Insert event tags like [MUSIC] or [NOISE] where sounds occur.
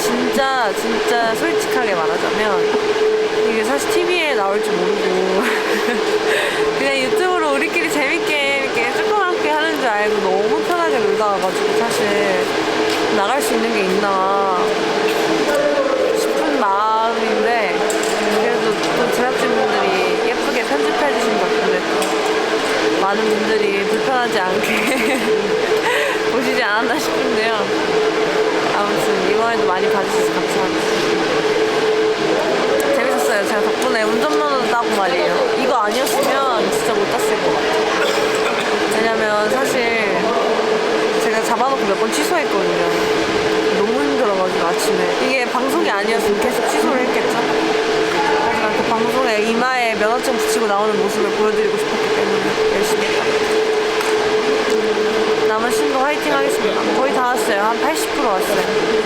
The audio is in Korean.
진짜 진짜 솔직하게 말하자면 이게 사실 TV에 나올 줄 모르고 [LAUGHS] 그냥 유튜브로 우리끼리 재밌게 이렇게 조그맣게 하는 줄 알고 너무 편하게 놀다 와가지고 사실 나갈 수 있는 게 있나 싶은 마음인데 그래도 또 제작진분들이 예쁘게 편집해 주신 덕분에 또 많은 분들이 불편하지 않게 [LAUGHS] 보시지 않았나 싶은데요. 이번에도 많이 봐주셔서 감사합니다. 재밌었어요. 제가 덕분에 운전면허도 따고 말이에요. 이거 아니었으면 진짜 못 땄을 것 같아요. 왜냐면 사실 제가 잡아놓고 몇 번 취소했거든요. 너무 힘들어가지고 아침에. 이게 방송이 아니었으면 계속 취소를 했겠죠? 하지만 그 방송에 이마에 면허증 붙이고 나오는 모습을 보여드리고 싶었기 때문에 열심히 했다. 남은 신도 화이팅 하겠습니다. 거의 다 왔어요. 한 80% 왔어요.